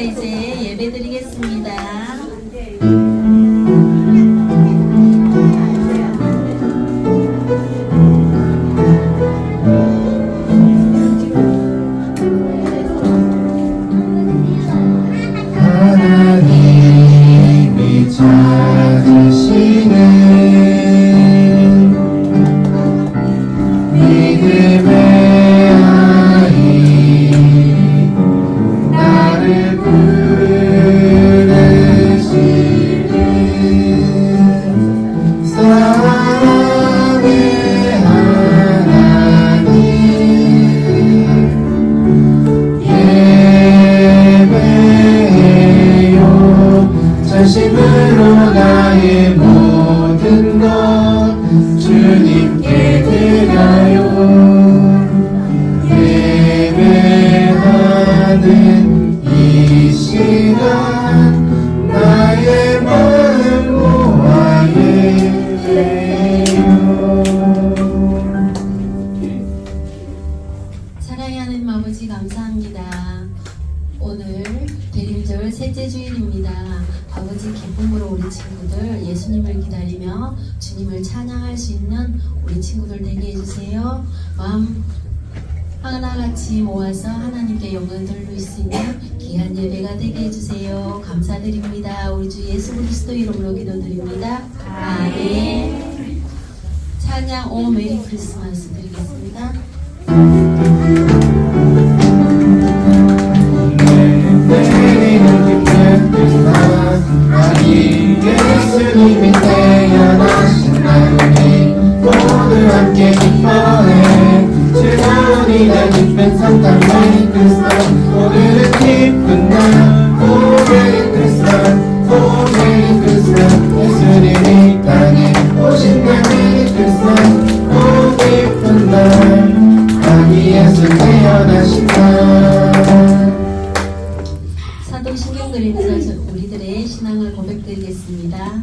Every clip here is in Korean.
이제 예배 드리겠습니다. 하나같이 모아서 하나님께 영광 돌릴 수 있는 귀한 예배가 되게 해주세요. 감사드립니다. 우리 주 예수 그리스도 이름으로 기도드립니다. 아멘. 찬양 오 메리 크리스마스 드리겠습니다. 예수님이 태어나신 날이 모두 함께 기뻐해 이날 기쁜 성탄 메리 크리스마스 오늘은 기쁜 날 오 메리 크리스마스 오 메리 크리스마스 예수님 이 땅에 오신 날 메리 크리스마스 오 기쁜 날 아니 예수 태어나신 날 사도신경 그리면서 저- 우리들의 신앙을 고백드리겠습니다.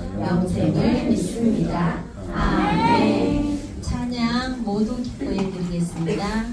영생을 믿습니다. 아멘. 찬양 모두 기뻐해 드리겠습니다.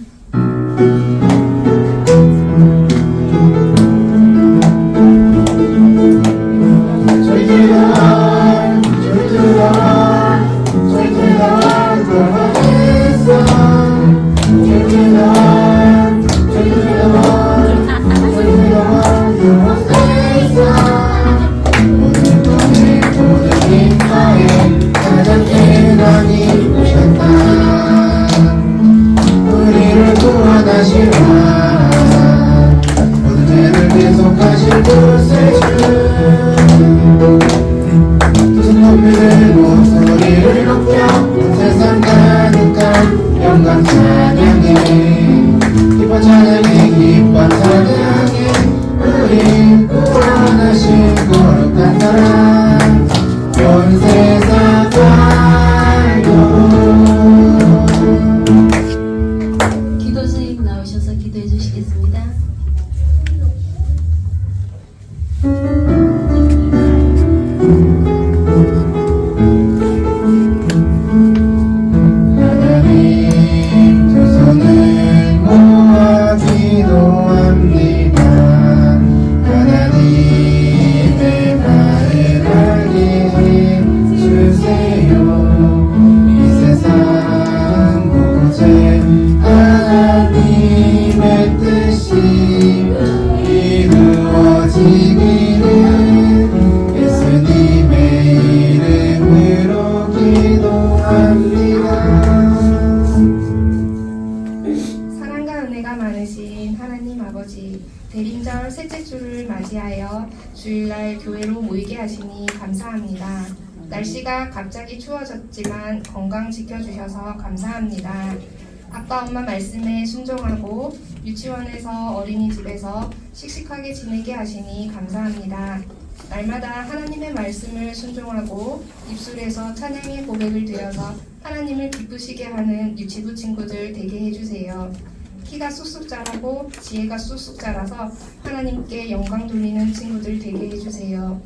맞이하여 주일날 교회로 모이게 하시니 감사합니다. 날씨가 갑자기 추워졌지만 건강 지켜주셔서 감사합니다. 아빠 엄마 말씀에 순종하고 유치원에서 어린이집에서 씩씩하게 지내게 하시니 감사합니다. 날마다 하나님의 말씀을 순종하고 입술에서 찬양의 고백을 드려서 하나님을 기쁘시게 하는 유치부 친구들 되게 해주세요. 키가 쑥쑥 자라고 지혜가 쑥쑥 자라서 하나님께 영광 돌리는 친구들 되게 해주세요.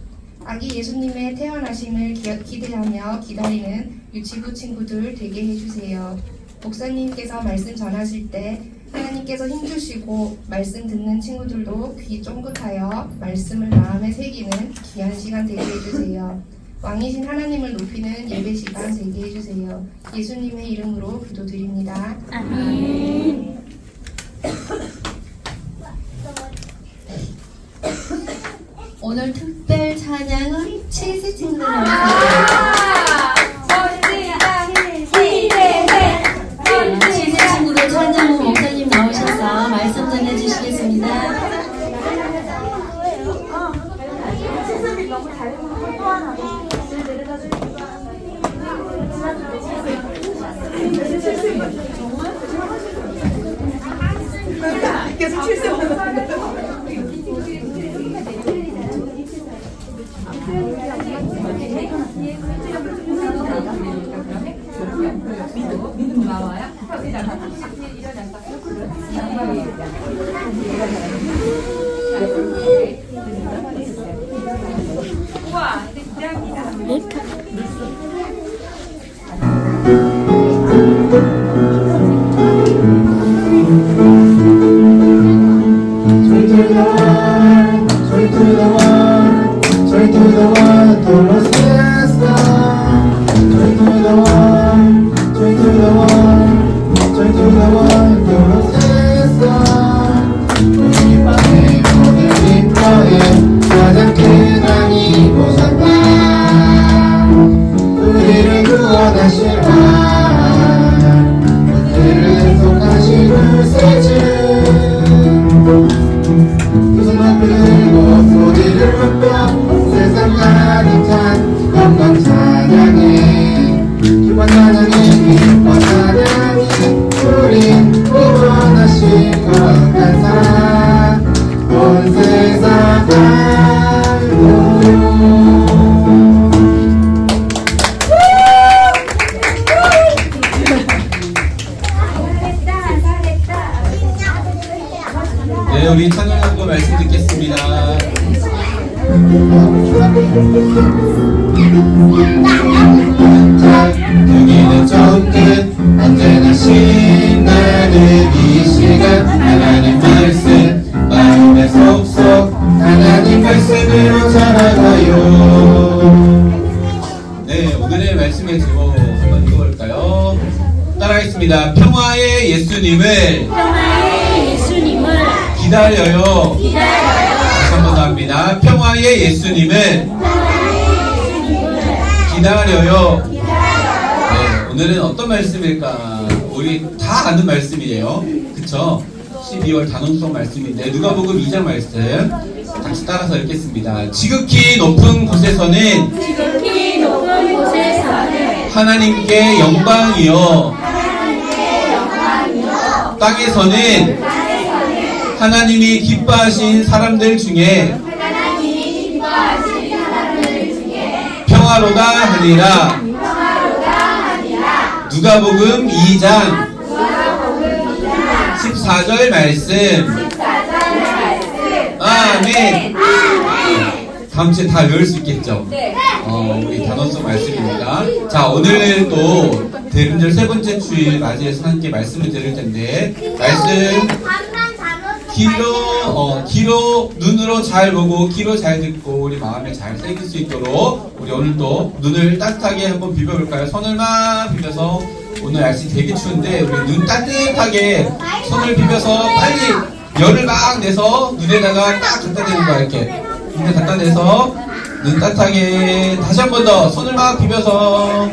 아기 예수님의 태어나심을 기- 기대하며 기다리는 유치부 친구들 되게 해주세요. 목사님께서 말씀 전하실 때 하나님께서 힘주시고 말씀 듣는 친구들도 귀 쫑긋하여 말씀을 마음에 새기는 귀한 시간 되게 해주세요. 왕이신 하나님을 높이는 예배 시간 되게 해주세요. 예수님의 이름으로 기도드립니다. 오늘 특별 찬양은 칠세 친구들 나왔습니다. 여기는 저끝 언제나 신나는 이 시간. 하나님 말씀 마음에 속속 하나님 말씀으로 자라가요. 네 오늘의 말씀의 제목 한번 읽어볼까요? 따라하겠습니다. 평화의 예수님을 기다려요. 다시 한번더 합니다. 평화의 예수님을 기다려요 네, 오늘은 어떤 말씀일까? 우리 다 아는 말씀이에요. 그쵸? 12월 단원성 말씀인데 누가복음 2장 말씀 같이 따라서 읽겠습니다. 지극히 높은 곳에서는 하나님께 영광이요 땅에서는 하나님이 기뻐하신 사람들 중에 평화로다 하니라. 누가복음 2장. 14절 말씀. 아멘. 다음 주에 다 외울 수 있겠죠? 어, 우리 단원성 말씀입니다. 자, 오늘 또 대림절 세 번째 주일 맞이해서 함께 말씀을 드릴 텐데 말씀. 귀로 어, 귀로 눈으로 잘 보고 귀로 잘 듣고 우리 마음에 잘 새길 수 있도록 우리 오늘 또 눈을 따뜻하게 한번 비벼볼까요? 손을 막 비벼서 오늘 날씨 되게 추운데 우리 눈 따뜻하게 손을 비벼서 빨리 열을 막 내서 눈에다가 딱 갖다 대는 거야 이렇게 눈에 갖다 대서 눈 따뜻하게 다시 한 번 더 손을 막 비벼서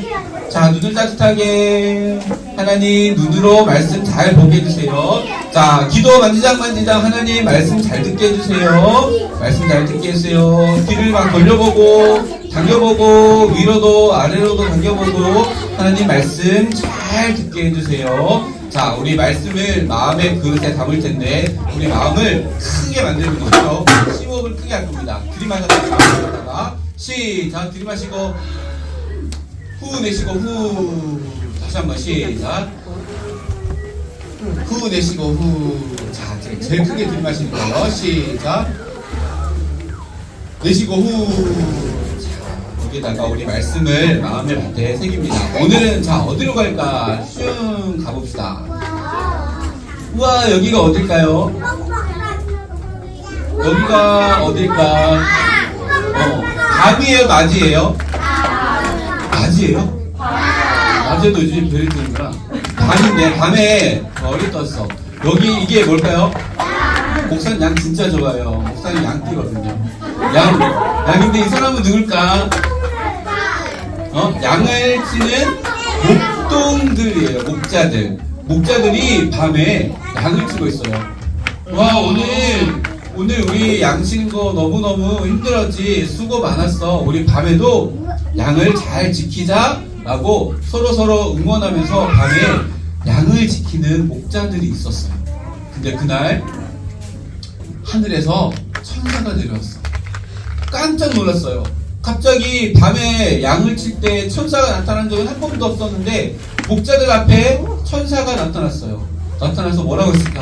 자 눈을 따뜻하게 하나님 눈으로 말씀 잘 보게 해주세요 자 자, 기도 만지작 만지작 하나님 말씀 잘 듣게 해주세요. 말씀 잘 듣게 해주세요. 귀를 막 돌려보고, 당겨보고, 위로도 아래로도 당겨보고, 하나님 말씀 잘 듣게 해주세요. 자, 우리 말씀을 마음의 그릇에 담을 텐데, 우리 마음을 크게 만들고 있죠. 심호흡을 크게 할 겁니다. 들이마셨다가, 시작, 들이마시고, 후 내쉬고, 후. 다시 한번 시작. 후 내쉬고 후. 자, 제- 제일 크게 들이마시는 거예요. 시작. 내쉬고 후. 자, 여기다가 우리 말씀을 마음의 밭에 새깁니다. 오늘은 자 어디로 갈까? 슝 가봅시다. 우와 여기가 어딜까요? 여기가 어딜까? 어, 밤이에요, 낮이에요? 낮이에요? 낮에도 요즘 별이 뜨는구나. 밤인데, 밤에 별이 떴어. 여기, 이게 뭘까요? 목사님 양 진짜 좋아요. 목사님 양 띠거든요. 양, 양인데 이 사람은 누굴까? 어? 양을 치는 목동들이에요. 목자들. 목자들이 밤에 양을 치고 있어요. 와, 오늘, 오늘 우리 양 치는 거 너무너무 힘들었지. 수고 많았어. 우리 밤에도 양을 잘 지키자. 라고 서로 서로 응원하면서 밤에 양을 지키는 목자들이 있었어요. 근데 그날 하늘에서 천사가 내려왔어. 깜짝 놀랐어요. 갑자기 밤에 양을 칠 때 천사가 나타난 적은 한 번도 없었는데 목자들 앞에 천사가 나타났어요. 나타나서 뭐라고 했을까?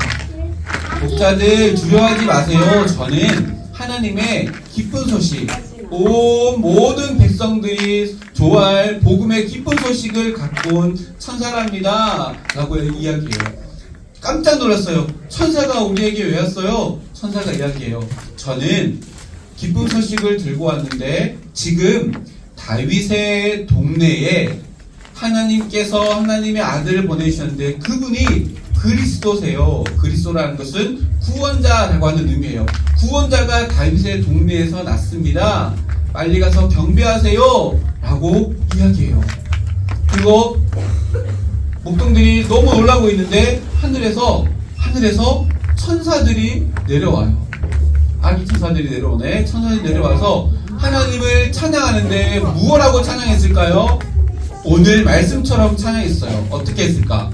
목자들 두려워하지 마세요. 저는 하나님의 기쁜 소식, 온 모든 백성들이 좋아할 복음의 기쁜 소식을 갖고 온 천사랍니다. 라고 이야기해요. 깜짝 놀랐어요. 천사가 우리에게 왜 왔어요? 천사가 이야기해요. 저는 기쁜 소식을 들고 왔는데 지금 다윗의 동네에 하나님께서 하나님의 아들을 보내주셨는데 그분이 그리스도세요. 그리스도라는 것은 구원자라고 하는 의미예요. 구원자가 다윗의 동네에서 났습니다. 빨리 가서 경배하세요. 라고 이야기해요. 그리고 목동들이 너무 놀라고 있는데 하늘에서 하늘에서 천사들이 내려와요. 아기 천사들이 내려오네. 천사들이 내려와서 하나님을 찬양하는데 무엇라고 찬양했을까요? 오늘 말씀처럼 찬양했어요. 어떻게 했을까?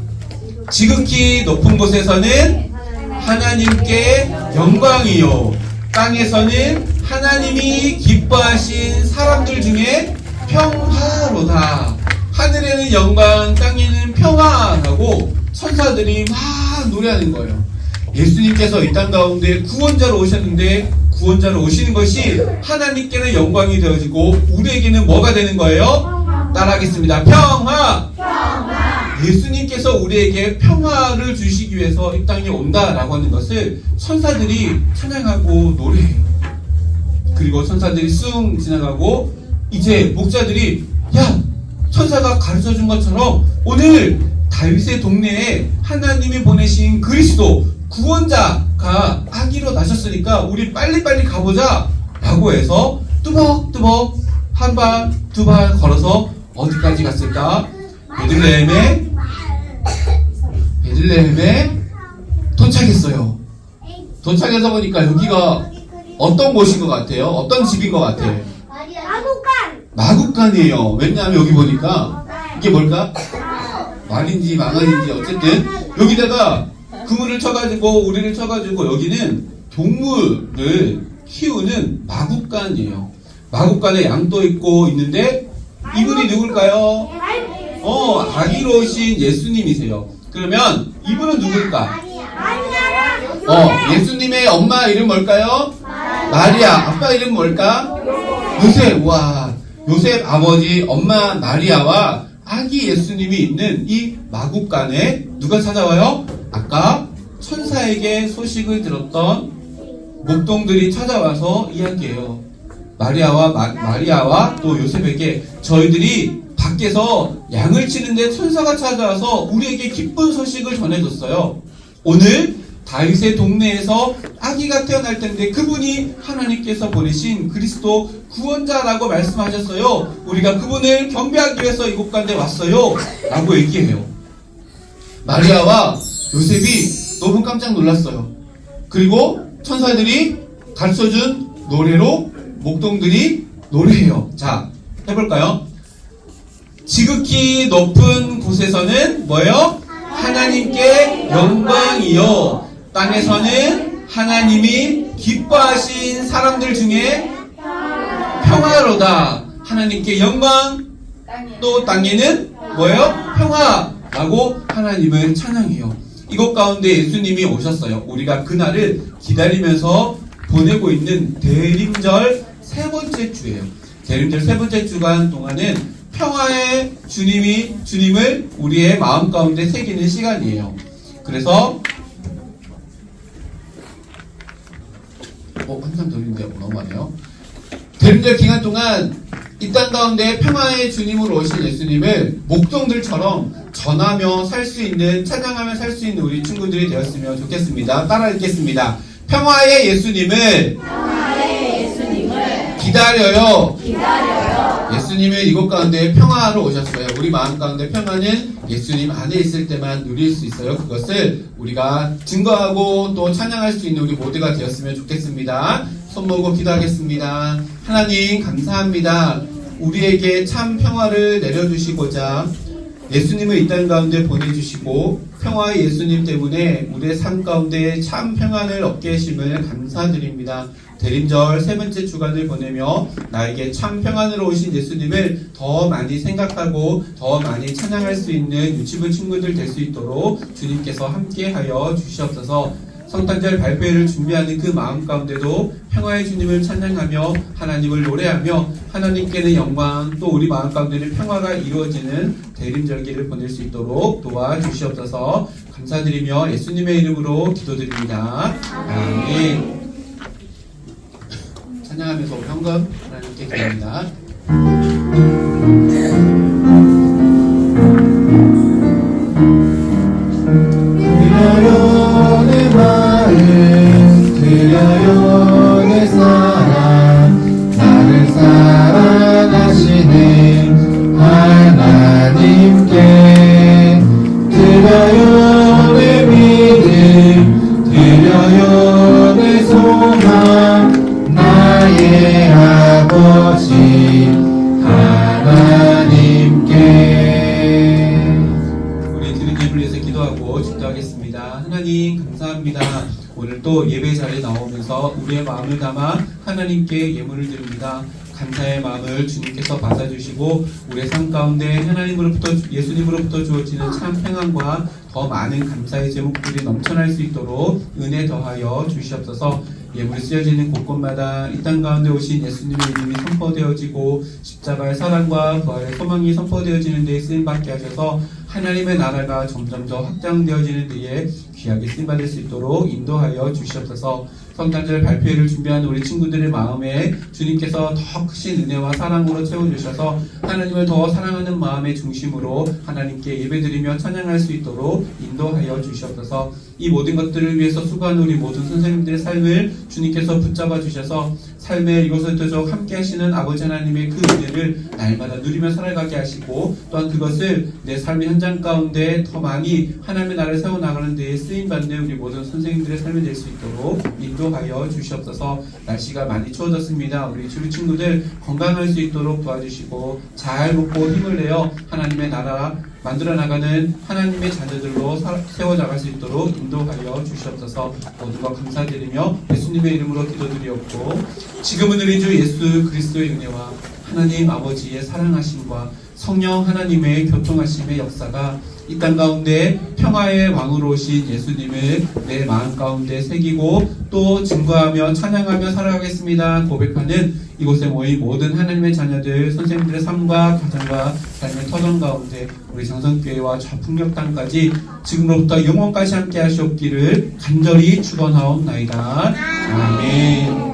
지극히 높은 곳에서는 하나님께 영광이요. 땅에서는 하나님이 기뻐하신 사람들 중에 평화로다. 하늘에는 영광, 땅에는 평화라고 천사들이 막 노래하는 거예요. 예수님께서 이 땅 가운데 구원자로 오셨는데 구원자로 오시는 것이 하나님께는 영광이 되어지고 우리에게는 뭐가 되는 거예요? 따라하겠습니다. 평화! 예수님께서 우리에게 평화를 주시기 위해서 이 땅에 온다라고 하는 것을 천사들이 찬양하고 노래해요. 그리고 천사들이 쑥 지나가고 이제 목자들이 야 천사가 가르쳐 준 것처럼 오늘 다윗의 동네에 하나님이 보내신 그리스도 구원자가 아기로 나셨으니까 우리 빨리빨리 가보자 라고 해서 뚜벅뚜벅 한 발 두 발 걸어서 어디까지 갔을까? 베들레헴에 베들레헴에 도착했어요. 도착해서 보니까 여기가 어떤 곳인 것 같아요? 어떤 집인 것 같아요? 아무간 마국간이에요. 왜냐하면 여기 보니까 이게 뭘까? 말인지 망아인지 어쨌든 여기다가 그물을 쳐가지고 우리를 쳐가지고 여기는 동물을 키우는 마국간이에요. 마국간에 양도 있고 있는데 이분이 누굴까요? 어 아기로 오신 예수님이세요. 그러면 이분은 누굴까? 어 예수님의 엄마 이름 뭘까요? 마리아. 아빠 이름 뭘까? 요셉. 와 요셉 아버지 엄마 마리아와 아기 예수님이 있는 이 마국간에 누가 찾아와요? 아까 천사에게 소식을 들었던 목동들이 찾아와서 이야기해요. 마리아와 마, 마리아와 또 요셉에게 저희들이 밖에서 양을 치는데 천사가 찾아와서 우리에게 기쁜 소식을 전해줬어요. 오늘 다윗의 동네에서 아기가 태어날 텐데 그분이 하나님께서 보내신 그리스도 구원자라고 말씀하셨어요. 우리가 그분을 경배하기 위해서 이곳 가운데 왔어요. 라고 얘기해요. 마리아와 요셉이 너무 깜짝 놀랐어요. 그리고 천사들이 가르쳐준 노래로 목동들이 노래해요. 자, 해볼까요? 지극히 높은 곳에서는 뭐예요? 하나님께 영광이요. 땅에서는 하나님이 기뻐하신 사람들 중에 평화로다. 하나님께 영광, 또 땅에는 뭐예요? 평화라고 하나님을 찬양해요. 이것 가운데 예수님이 오셨어요. 우리가 그날을 기다리면서 보내고 있는 대림절 세 번째 주예요. 대림절 세 번째 주간 동안은 평화의 주님이 주님을 우리의 마음 가운데 새기는 시간이에요. 그래서 어 한참 더 있는데 너무하네요. 대림절 기간 동안 이 땅 가운데 평화의 주님으로 오신 예수님을 목동들처럼 전하며 살 수 있는 찬양하며 살 수 있는 우리 친구들이 되었으면 좋겠습니다. 따라 읽겠습니다. 평화의 예수님을, 기다려요. 예수님은 이곳 가운데 평화로 오셨어요. 우리 마음 가운데 평화는 예수님 안에 있을 때만 누릴 수 있어요. 그것을 우리가 증거하고 또 찬양할 수 있는 우리 모두가 되었으면 좋겠습니다. 손 모으고 기도하겠습니다. 하나님 감사합니다. 우리에게 참 평화를 내려주시고자 예수님을 이 땅 가운데 보내주시고 평화의 예수님 때문에 우리의 삶 가운데 참 평안을 얻게 하심을 감사드립니다. 대림절 세 번째 주간을 보내며 나에게 참 평안으로 오신 예수님을 더 많이 생각하고 더 많이 찬양할 수 있는 유치부 친구들 될 수 있도록 주님께서 함께하여 주시옵소서. 성탄절 발표회를 준비하는 그 마음 가운데도 평화의 주님을 찬양하며 하나님을 노래하며 하나님께는 영광 또 우리 마음 가운데는 평화가 이루어지는 대림절기를 보낼 수 있도록 도와주시옵소서 감사드리며 예수님의 이름으로 기도드립니다. 아멘. 찬양하면서 현금 하나님께 드립니다. 예물이 쓰여지는 곳곳마다 이 땅 가운데 오신 예수님의 이름이 선포되어지고 십자가의 사랑과 부활의 소망이 선포되어지는 데에 쓰임 받게 하셔서 하나님의 나라가 점점 더 확장되어지는 데에 귀하게 쓰임 받을 수 있도록 인도하여 주시옵소서. 성탄절 발표회를 준비하는 우리 친구들의 마음에 주님께서 더 크신 은혜와 사랑으로 채워주셔서 하나님을 더 사랑하는 마음의 중심으로 하나님께 예배드리며 찬양할 수 있도록 인도하여 주시옵소서. 이 모든 것들을 위해서 수고하는 우리 모든 선생님들의 삶을 주님께서 붙잡아 주셔서 삶의 이곳에도 함께 하시는 아버지 하나님의 그 은혜를 날마다 누리며 살아가게 하시고 또한 그것을 내 삶의 현장 가운데 더 많이 하나님의 나라를 세워나가는 데에 쓰임받는 우리 모든 선생님들의 삶이 될 수 있도록 인도하여 주시옵소서 날씨가 많이 추워졌습니다. 우리 주류 친구들 건강할 수 있도록 도와주시고 잘 먹고 힘을 내어 하나님의 나라 만들어 나가는 하나님의 자녀들로 사- 세워 나갈 수 있도록 인도하여 주시옵소서. 모두가 감사드리며 예수님의 이름으로 기도드리옵고 지금은 우리 주 예수 그리스도의 은혜와 하나님 아버지의 사랑하심과 성령 하나님의 교통하심의 역사가 이 땅 가운데 평화의 왕으로 오신 예수님을 내 마음 가운데 새기고 또 증거하며 찬양하며 살아가겠습니다. 고백하는 이곳에 모인 모든 하나님의 자녀들, 선생님들의 삶과 가정과 삶의 터전 가운데 우리 장성교회와 저 풍력 땅까지 지금로부터 영원까지 함께 하시옵기를 간절히 축원하옵나이다. 아멘.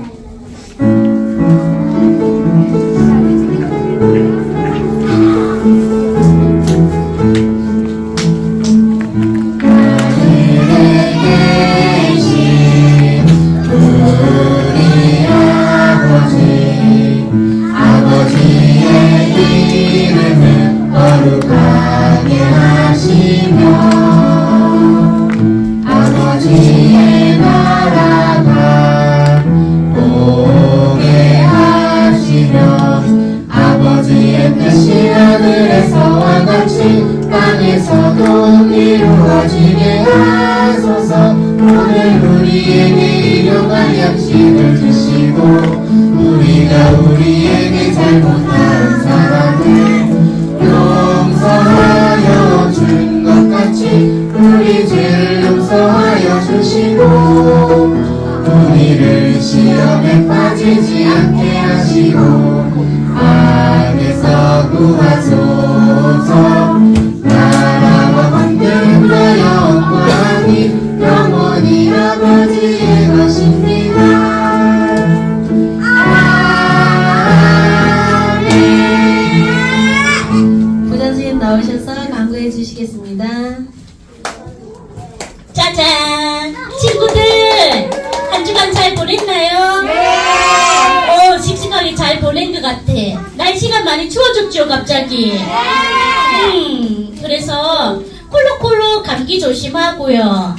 많이 추워졌죠, 갑자기? 음, 그래서 콜록콜록 감기 조심하고요.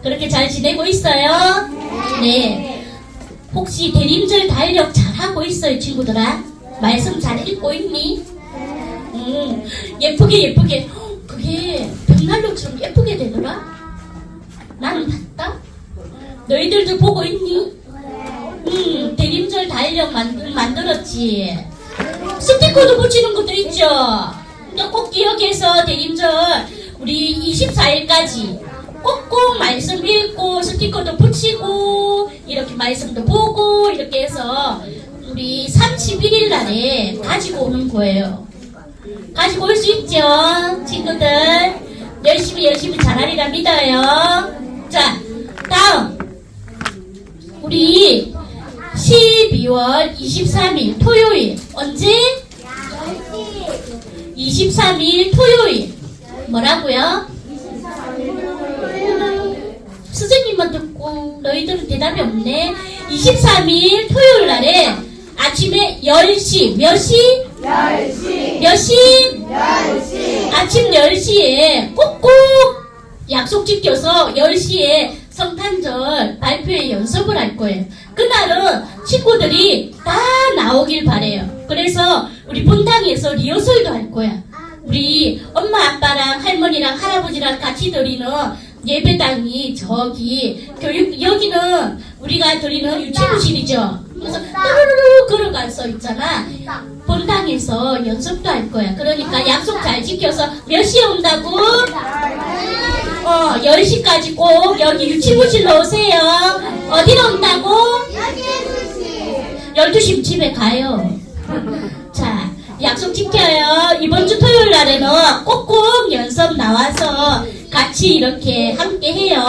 그렇게 잘 지내고 있어요? 네. 혹시 대림절 달력 잘하고 있어요, 친구들아? 말씀 잘 읽고 있니? 음, 예쁘게 예쁘게. 헉, 그게 벽난로처럼 예쁘게 되더라? 나는 봤다? 너희들도 보고 있니? 음, 대림절 달력 만, 만들었지. 스티커도 붙이는 것도 있죠. 그러니까 꼭 기억해서 대림절 우리 24일까지 꼭꼭 말씀 읽고 스티커도 붙이고 이렇게 말씀도 보고 이렇게 해서 우리 31일 날에 가지고 오는 거예요. 가지고 올 수 있죠, 친구들. 열심히 열심히 잘하리라 믿어요. 자, 다음 우리 12월 23일 토요일 언제? 23일 토요일 뭐라고요? 선생님만 듣고 너희들은 대답이 없네. 23일 토요일 날에 아침에 10시 몇 시? 10시 몇 시? 10시 아침 10시에 꼭꼭 약속 지켜서 10시에 성탄절 발표회 연습을 할 거예요. 그날은 친구들이 다 나오길 바래요. 그래서 우리 본당에서 리허설도 할 거야. 우리 엄마 아빠랑 할머니랑 할아버지랑 같이 드리는 예배당이 저기 교육 여기는 우리가 드리는 유치부실이죠. 그래서 따르르 걸어가서 있잖아. 본당에서 연습도 할 거야. 그러니까 약속 잘 지켜서 몇 시에 온다고? 어, 10시까지 꼭 여기 유치부실로 오세요. 어디로 온다고? 12시 집에 가요. 자, 약속 지켜요. 이번 주 토요일 날에는 꼭꼭 연습 나와서 같이 이렇게 함께 해요.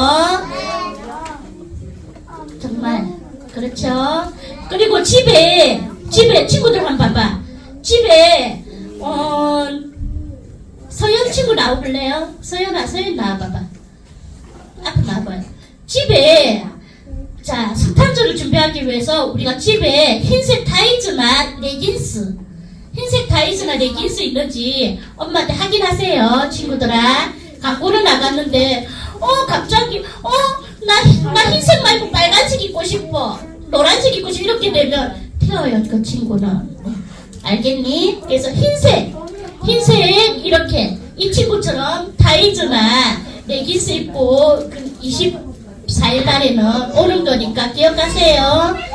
정말. 그렇죠. 그리고 집에, 집에 친구들 한번 봐봐. 집에, 어, 서연 친구 나와볼래요? 서연아, 서연 나와봐봐. 앞에 나와봐요. 집에, 자, 석탄절을 준비하기 위해서 우리가 집에 흰색 타이즈나 레깅스, 흰색 타이즈나 레깅스 있는지 엄마한테 확인하세요, 친구들아. 갖고는 나갔는데, 어, 갑자기, 어, 나, 나 흰색 말고 빨간색 입고 싶어. 노란색 입고 싶어. 이렇게 되면 튀어요, 그 친구는. 알겠니? 그래서 흰색, 흰색 이렇게 이 친구처럼 타이즈나 레깅스 입고 그 24일 날에는 오는 거니까 기억하세요.